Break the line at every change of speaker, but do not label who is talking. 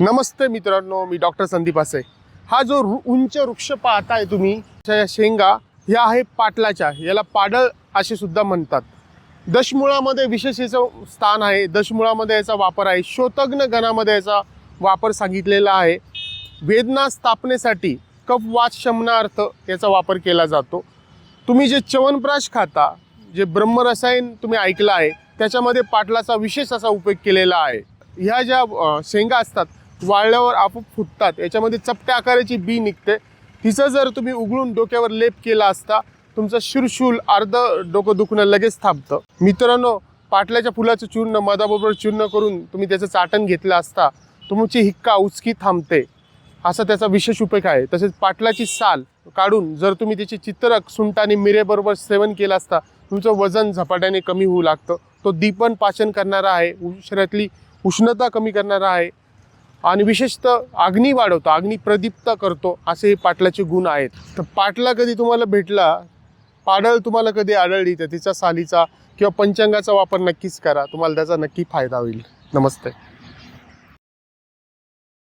नमस्ते मित्रांनो मी डॉक्टर संदीप असे हा जो रु- उंच वृक्ष पाहताय तुम्ही त्या शेंगा ह्या आहे पाटलाच्या. याला पाडळ असे सुद्धा म्हणतात. दशमुळामध्ये विशेष याचं स्थान आहे. दशमुळामध्ये याचा वापर आहे. शोतग्न गणामध्ये याचा वापर सांगितलेला आहे. वेदना स्थापनेसाठी कफ वात शमनार्थ याचा वापर केला जातो. तुम्ही जे च्यवनप्राश खाता जे ब्रह्मरसायन तुम्ही ऐकलं आहे त्याच्यामध्ये पाटलाचा विशेष असा उपयोग केलेला आहे. ह्या ज्या शेंगा असतात वाळल्यावर आपोआप फुटतात. याच्यामध्ये चपट्या आकाराची बी निघते. तिचं जर तुम्ही उघडून डोक्यावर लेप केला असता तुमचं शिरशूल अर्ध डोकं दुखणं लगेच थांबतं. मित्रांनो पाटल्याच्या फुलाचं चूर्ण मधाबरोबर चूर्ण करून तुम्ही त्याचं चाटण घेतलं असता तुमची हिक्का उचकी थांबते. असा त्याचा विशेष उपयोग आहे. तसेच पाटलाची साल काढून जर तुम्ही त्याची चित्रक सुंठ आणि मिरेबरोबर सेवन केलं असता तुमचं वजन झपाट्याने कमी होऊ लागतं. तो दीपन पाचन करणारा आहे. शरीरातली उष्णता कमी करणारा आहे. आणि विशेषतः अग्नी वाढवतो अग्नी प्रदीप्त करतो असे हे पाटलाचे गुण आहेत. तर पाटला कधी तुम्हाला भेटला पाडळ तुम्हाला कधी आढळली तर तिचा सालीचा किंवा पंचांगाचा वापर नक्कीच करा. तुम्हाला त्याचा नक्की फायदा होईल. नमस्ते.